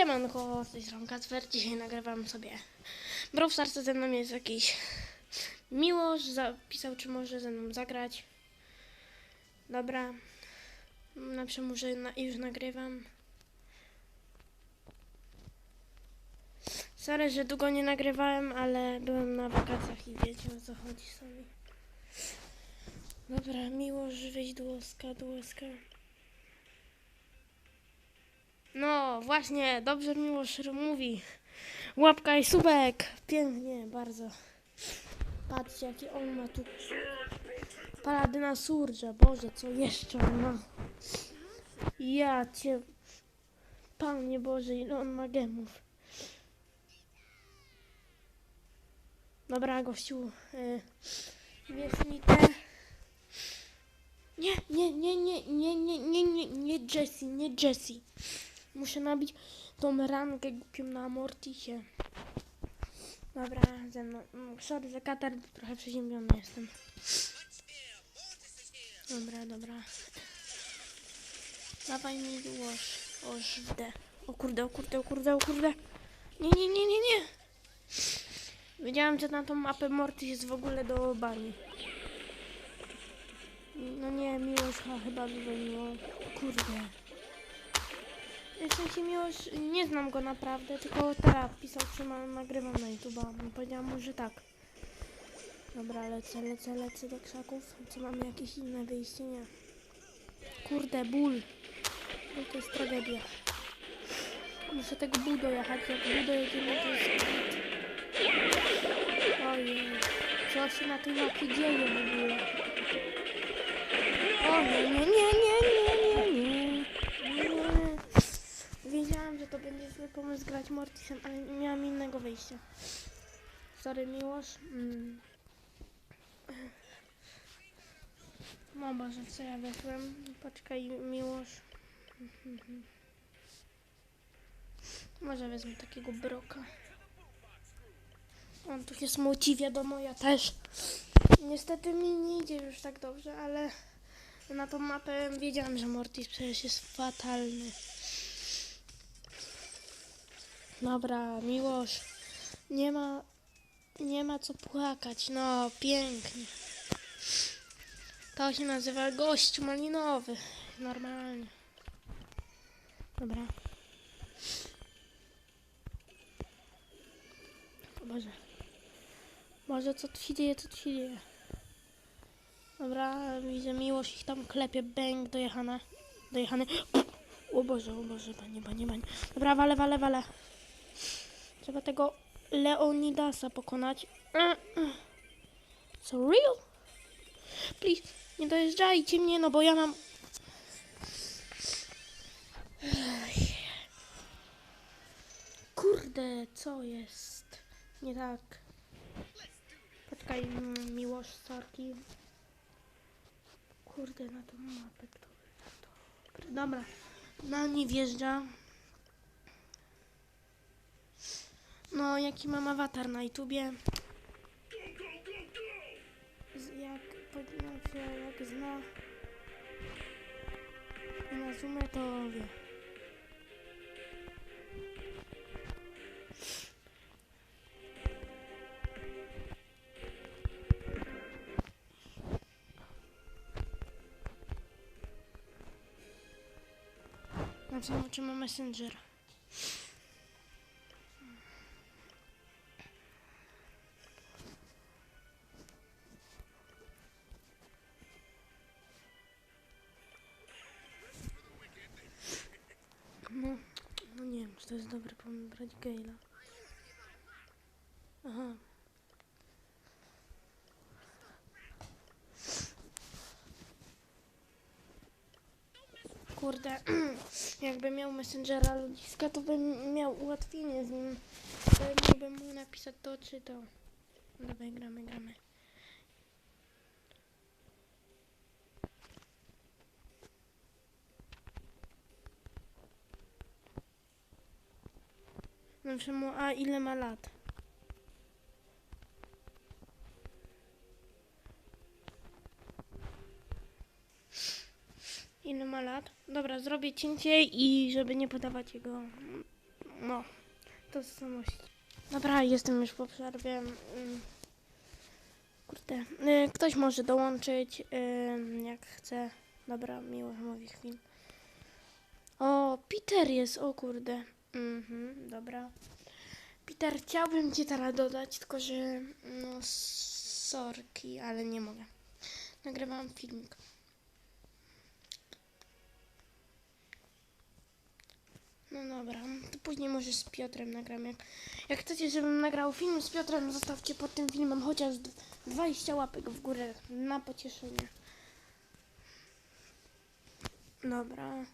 Siemanko, z tej strony Kacper. Dzisiaj nagrywam sobie Brawl Stars'a. Ze mną jest jakiś Miłosz. Zapisał, czy może ze mną zagrać. Dobra. Na że na, już nagrywam. Sorry, że długo nie nagrywałem, ale byłem na wakacjach i wiecie o co chodzi sobie. Dobra, Miłosz, wyjść dłoska, dłoska. No, właśnie, dobrze Miłosz mówi. Łapka i subek. Pięknie, bardzo. Patrzcie, jaki on ma tu. Paladyna Surża. Boże, co jeszcze on ma? Ja cię... Panie Boże, ile on ma gemów. Dobra, gościu. Y, Wiesz mi te... Nie, nie, nie, nie, nie, nie, nie, nie, nie nie Jessie. Muszę nabić tą rankę głupią na Mortisie. Dobra, ze mną. mm, Sorry za katar, trochę przeziębiony jestem. Dobra, dobra. Dawaj mi łoż. Oż w. O kurde, o kurde, o kurde, o kurde. Nie, nie, nie, nie, nie. Wiedziałem, że na tą mapę Mortis jest w ogóle do bani. No nie, miłość chyba wywaliło. Kurde. W sensie miłość, nie znam go naprawdę, tylko teraz pisał, że ma, nagrywam na YouTube'a. Powiedziałam mu, że tak. Dobra, lecę, lecę, lecę do krzaków. Co mam jakieś inne wyjście? Nie. Kurde, ból. Ból to jest tragedia. Muszę tego ból dojechać, jak ból dojedziemy, to jest... Ojej, co się na tej mapie dzieje w ogóle? O nie, nie, nie, nie, nie. nie. Wiedziałam, że to będzie zły pomysł grać Mortisem, ale nie miałam innego wyjścia. Sorry, Miłosz. Mm. No Boże, co ja weszłem? Poczekaj, Miłosz. Może wezmę takiego broka. On tu się smuci, wiadomo, ja też. Niestety mi nie idzie już tak dobrze, ale na tą mapę wiedziałam, że Mortis przecież jest fatalny. Dobra, miłość. Nie ma, nie ma co płakać. No, pięknie. To się nazywa gość malinowy. Normalnie. Dobra. O Boże. Boże, co tu się dzieje, co tu się dzieje? Dobra, widzę miłość ich tam klepie, bęk, dojechane. Dojechany. O Boże, o Boże, panie, panie, panie. Dobra, wale, wale, wale. Trzeba tego Leonidasa pokonać. So real? Please, nie dojeżdżajcie mnie, no bo ja mam... Kurde, co jest? Nie tak. Poczekaj, mm, miłość, sorki. Kurde, na tą mapę to. Dobra, na nie wjeżdża. No, jaki mam awatar na YouTubie. Jak podjął się, jak zna i na zoomę, to wie. Znaczy, czy ma Messenger. Brać Gale'a. Aha. Kurde, jakby miał Messengera ludziska, to bym miał ułatwienie z nim. To mógłbym mu napisać to czy to. Dawaj, gramy, gramy. Mu, a ile ma lat? Ile ma lat? Dobra, zrobię cięcie i żeby nie podawać jego No, to samości. Dobra, jestem już po przerwie. Mm. Kurde, y, ktoś może dołączyć, jak chce. Dobra, miło mówi chwil. O, Peter jest, o kurde. Mhm, dobra. Peter, chciałbym cię teraz dodać, tylko że no sorki, ale nie mogę. Nagrywam filmik. No dobra, to później może z Piotrem nagram. Jak, jak chcecie, żebym nagrał film z Piotrem, zostawcie pod tym filmem chociaż d- 20 łapek w górę na pocieszenie. Dobra.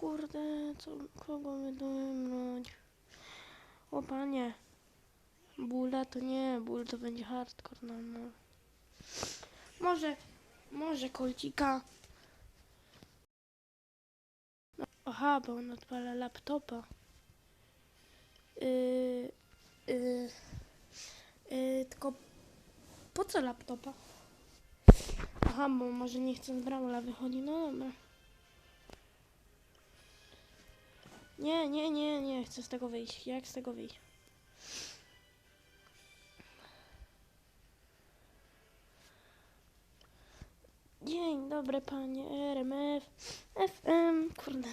Kurde, co, kogo my dojemnąć? O panie. Bóla to nie, ból to będzie hardcore, no, no. Może, może kolcika. No, aha, bo on odpala laptopa. Yy, yy, yy, tylko po co laptopa? Aha, bo może nie chce z Brawla wychodzi, no dobra. Nie, nie, nie, nie chcę z tego wyjść. Jak z tego wyjść? Dzień dobry panie RMF FM. Kurde.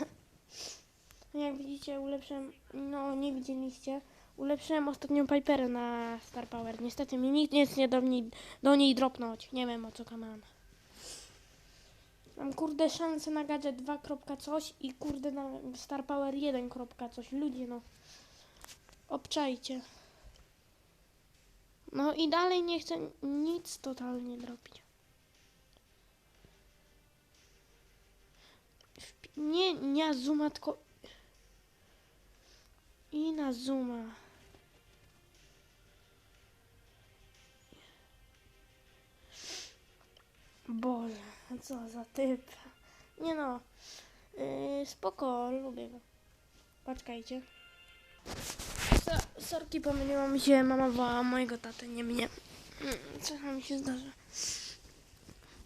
Jak widzicie, ulepszyłem. No, nie widzieliście. Ulepszyłem ostatnią Piperę na Star Power. Niestety mi nikt nic nie do niej, do niej dropnąć. Nie wiem o co tam mam. Kurde szansę na gadżet 2. kropka coś i kurde na Star Power 1. kropka coś. Ludzie no. Obczajcie. No i dalej nie chcę nic totalnie. Wpi- Nie, nie zuma, tylko... I na zuma. Boże, co za typ. Nie no. Yy, spoko, lubię go. Poczekajcie. So, sorki, mi się, mama mojego tatę, nie mnie. Mm, Czasami się zdarza.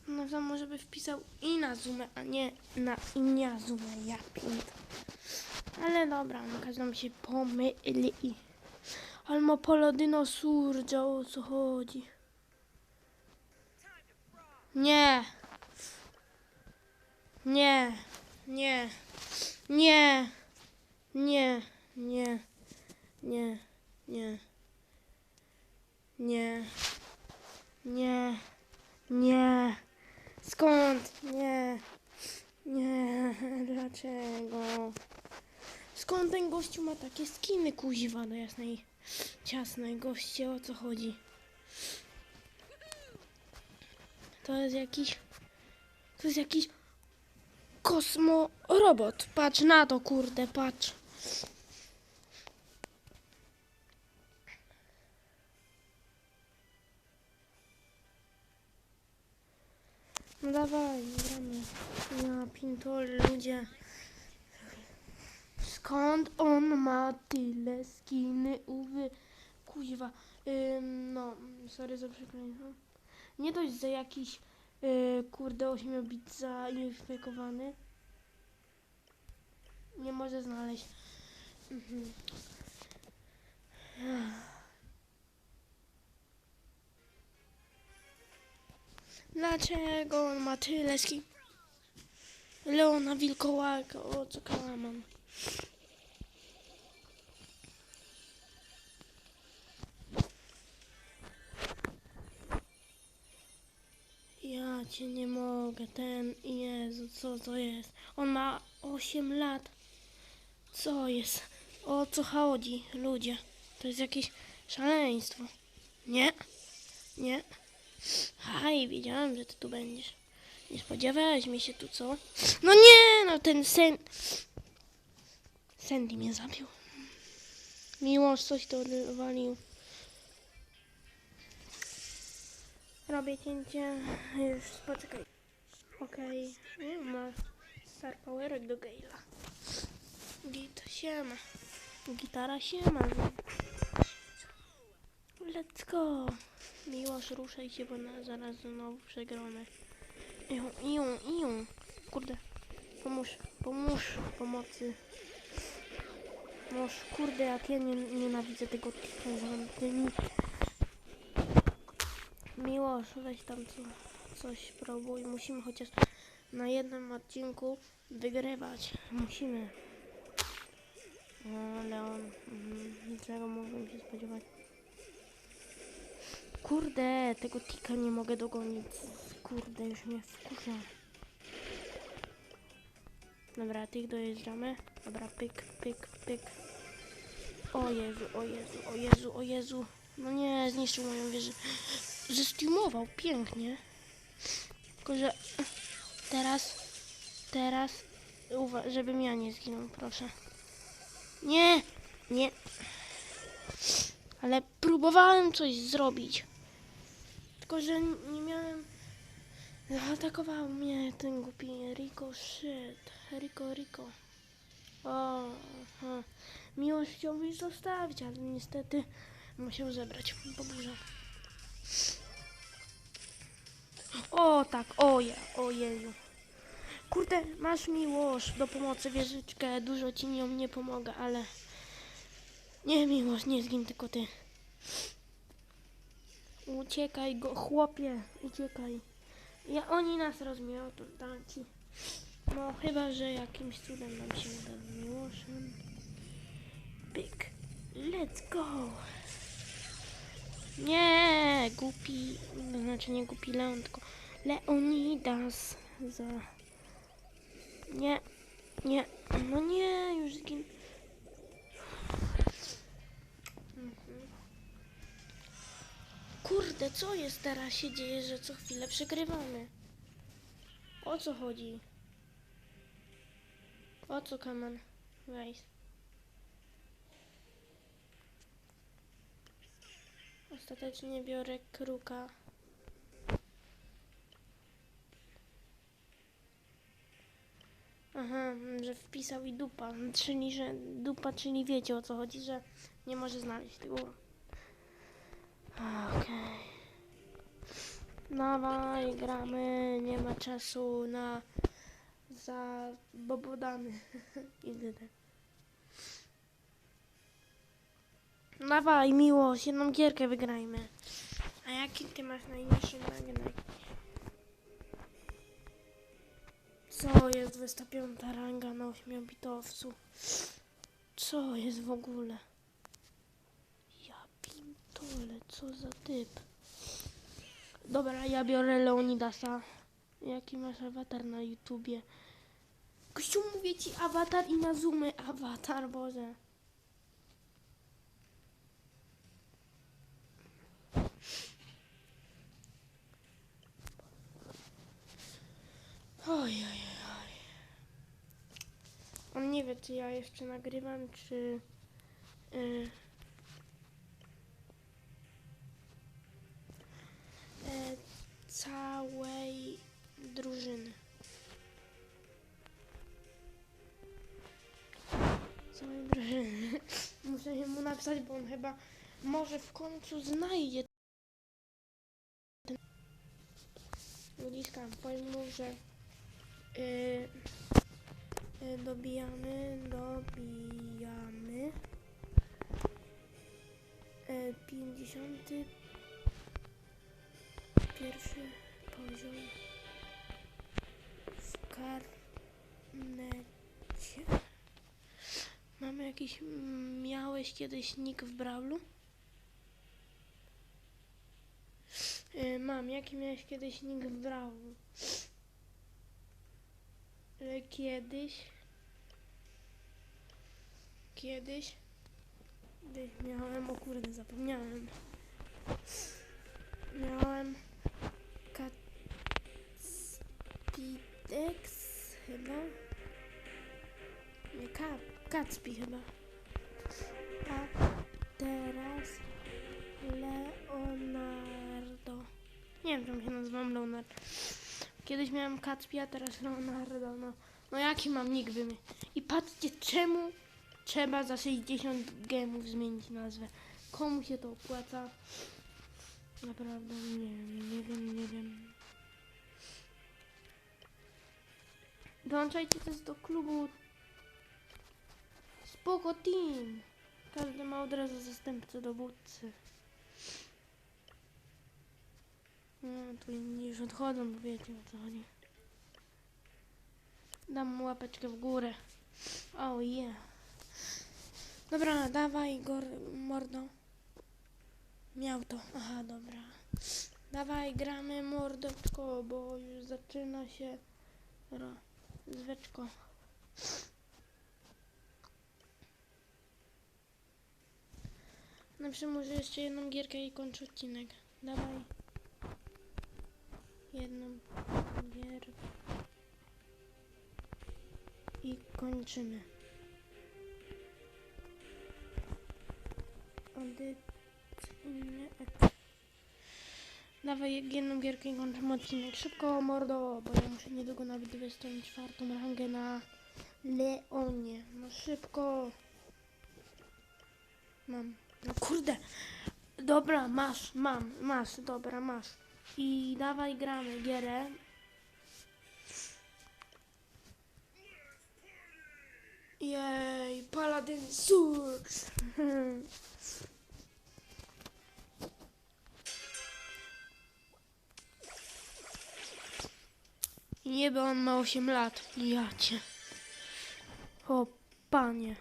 No to może by wpisał i na zoomę, a nie na inia zoomę, ja pint. Ale dobra, no każdy mi się pomyli. Almo polodyno surdzia, o co chodzi? Nie. Nie. Nie. Nie. Nie. Nie. Nie. Nie. Nie. Nie. Nie. Skąd? Nie. Nie. Dlaczego? Skąd ten gościu ma takie skiny kuziwa do jasnej, ciasnej goście, o co chodzi? To jest jakiś, to jest jakiś kosmo robot. Patrz na to, kurde, patrz. No dawaj, gramy. Ja pintol, ludzie. Skąd on ma tyle skiny uwy? Kuźwa. Ym, no, sorry za przekleństwo. Nie dość, że jakiś yy, kurde 8 bit zainfekowany. Nie może znaleźć. Mhm. Dlaczego on ma tyle skin? Leona Wilkołaka, o co kałaman. Cię nie mogę, ten Jezu, co to jest? On ma 8 lat. Co jest? O co chodzi, ludzie? To jest jakieś szaleństwo. Nie? Nie? Haj, wiedziałem, że ty tu będziesz. Nie spodziewałeś mi się tu, co? No nie, no ten sen... Sandy mnie zabił. Miłość coś to walił. Robię cięcie. Już poczekaj. Okej. Nie ma. Star Powerek do Gale'a. Git, siema. Gitara siema. Let's go. Miłosz, ruszaj się, bo na, zaraz znowu przegramy. Ią, ią, ią. Kurde. Pomóż, pomóż, pomocy. Noż kurde, jak ja nie, nienawidzę tego tymi... Miłosz, weź tam co, coś próbuj. Musimy chociaż na jednym odcinku wygrywać. Musimy. O, Leon. Mhm. Czego mógłbym się spodziewać? Kurde, tego tika nie mogę dogonić. Kurde, już mnie wkurza. Dobra, tych dojeżdżamy. Dobra, pyk, pyk, pyk. O Jezu, o Jezu, o Jezu, o Jezu. No nie, zniszczył moją wieżę. Zestreamował, pięknie. Tylko, że teraz, teraz, uwa- żebym ja nie zginął, proszę. Nie, nie. Ale próbowałem coś zrobić. Tylko, że nie miałem... Zaatakował mnie ten głupi Rico, shit. Rico, Rico. O. Miłość chciał mi zostawić, ale niestety musiał zebrać po burze. O tak, oje, ojeju. Kurde, masz miłość do pomocy wieżyczkę, dużo ci nią nie pomogę, ale... Nie miłość, nie zgin tylko ty. Uciekaj go, chłopie, uciekaj. Ja, oni nas rozmiotą, tamci. No, chyba, że jakimś cudem nam się uda z miłoszem. Pyk. Let's go. Nie, głupi, to znaczy nie głupi Leon, tylko Leonidas za... Nie, nie, no nie, już zgin... Mhm. Kurde, co jest teraz się dzieje, że co chwilę przegrywamy? O co chodzi? O co, Kaman? Weź. Ostatecznie biorę kruka. Aha, że wpisał i dupa. Czyli, że dupa, czyli wiecie o co chodzi, że nie może znaleźć tego. Okej. Dawaj, gramy. Nie ma czasu na za bobodany. I Dawaj, miłość, jedną gierkę wygrajmy. A jaki ty masz najniższy magnet? Co jest 25 ranga na 8-bitowcu? Co jest w ogóle? Ja pintole, co za typ? Dobra, ja biorę Leonidasa. Jaki masz awatar na YouTubie? Kościół mówię ci awatar i na zoomy awatar, Boże. Oj, oj, oj. On nie wie, czy ja jeszcze nagrywam, czy... y, e, całej drużyny. Całej drużyny. Muszę mu napisać, bo on chyba może w końcu znajdzie. Ludziska, powiem mu, że y, y, dobijamy, dobijamy y, 50 pierwszy poziom w karnecie. Mamy jakiś... Miałeś kiedyś nick w Brawlu? Y, mam. Jaki miałeś kiedyś nick w Brawlu? Kiedyś... Kiedyś... Kiedyś miałem... O kurde, zapomniałem. Miałem... Katidex chyba. Nie, Ka Kacpi chyba. A teraz Leonardo. Nie wiem, czemu się nazywam Leonardo. Kiedyś miałem Kacpi, a teraz Leonardo. No, no jaki mam nick wymy. I patrzcie, czemu trzeba za 60 gemów zmienić nazwę. Komu się to opłaca? Naprawdę nie wiem, nie wiem, nie wiem. Dołączajcie też do klubu Spoko team. Każdy ma od razu zastępcę dowódcy. No, tu już odchodzą, bo wiecie o co chodzi. Dam mu łapeczkę w górę. Oh yeah. Dobra, dawaj gor mordo. Miał to. Aha, dobra. Dawaj, gramy mordeczko, bo już zaczyna się ro- zweczko. Najpierw może jeszcze jedną gierkę i kończę odcinek. Dawaj. Jedną gierkę. I kończymy. Edycyjny ek. Dawaj jedną gierkę i kończymy odcinek. Szybko, mordo, bo ja muszę niedługo nawet wystawić czwartą rangę na Leonie. No szybko. Mam. No kurde. Dobra, masz, mam, masz, dobra, masz. I dawaj gramy gierę. Jej, Paladin Surge. Niby on ma 8 lat. Ja cię. O, panie.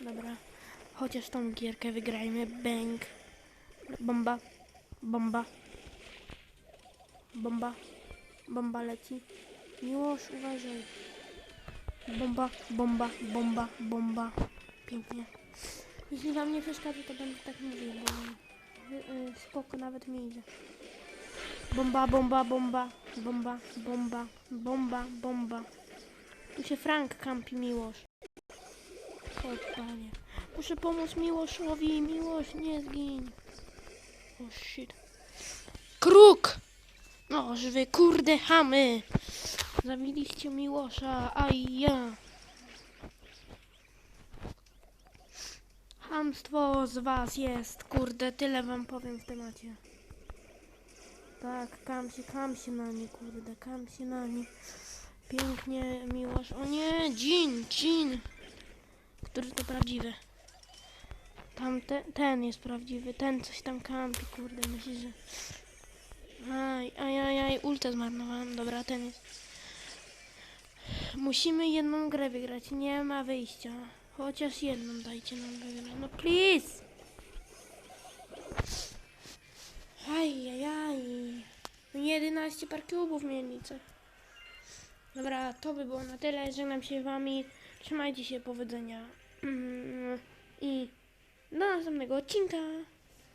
Dobra. Chociaż tą gierkę wygrajmy. Bang. Bomba. Bomba. Bomba. Bomba leci. Miłosz, uważaj. Bomba, bomba, bomba, bomba. Pięknie. Jeśli wam nie przeszkadza, to będę tak mówił, bo y, y, spoko nawet mi idzie. Bomba, bomba, bomba, bomba, bomba, bomba, bomba. Tu się Frank kampi Miłosz. Chodź, panie. Muszę pomóc Miłoszowi. Miłosz, nie zgiń. O shit. Kruk! No, wy kurde chamy! Zabiliście Miłosza, a ja. Hamstwo z was jest, kurde, tyle wam powiem w temacie. Tak, kam się, kam się na nie, kurde, kam się na nie. Pięknie, Miłosz. O nie, Dżin, Dżin. Który to prawdziwy? Tam te, ten jest prawdziwy, ten coś tam kampi, kurde, myślisz, że... Aj, aj, aj, aj, ultę zmarnowałem, dobra, ten jest. Musimy jedną grę wygrać, nie ma wyjścia. Chociaż jedną dajcie nam wygrać, no please! Aj, aj, aj. No 11 par co? Dobra, to by było na tyle. Żegnam się wami. Trzymajcie się, powodzenia. Mm, I do następnego odcinka.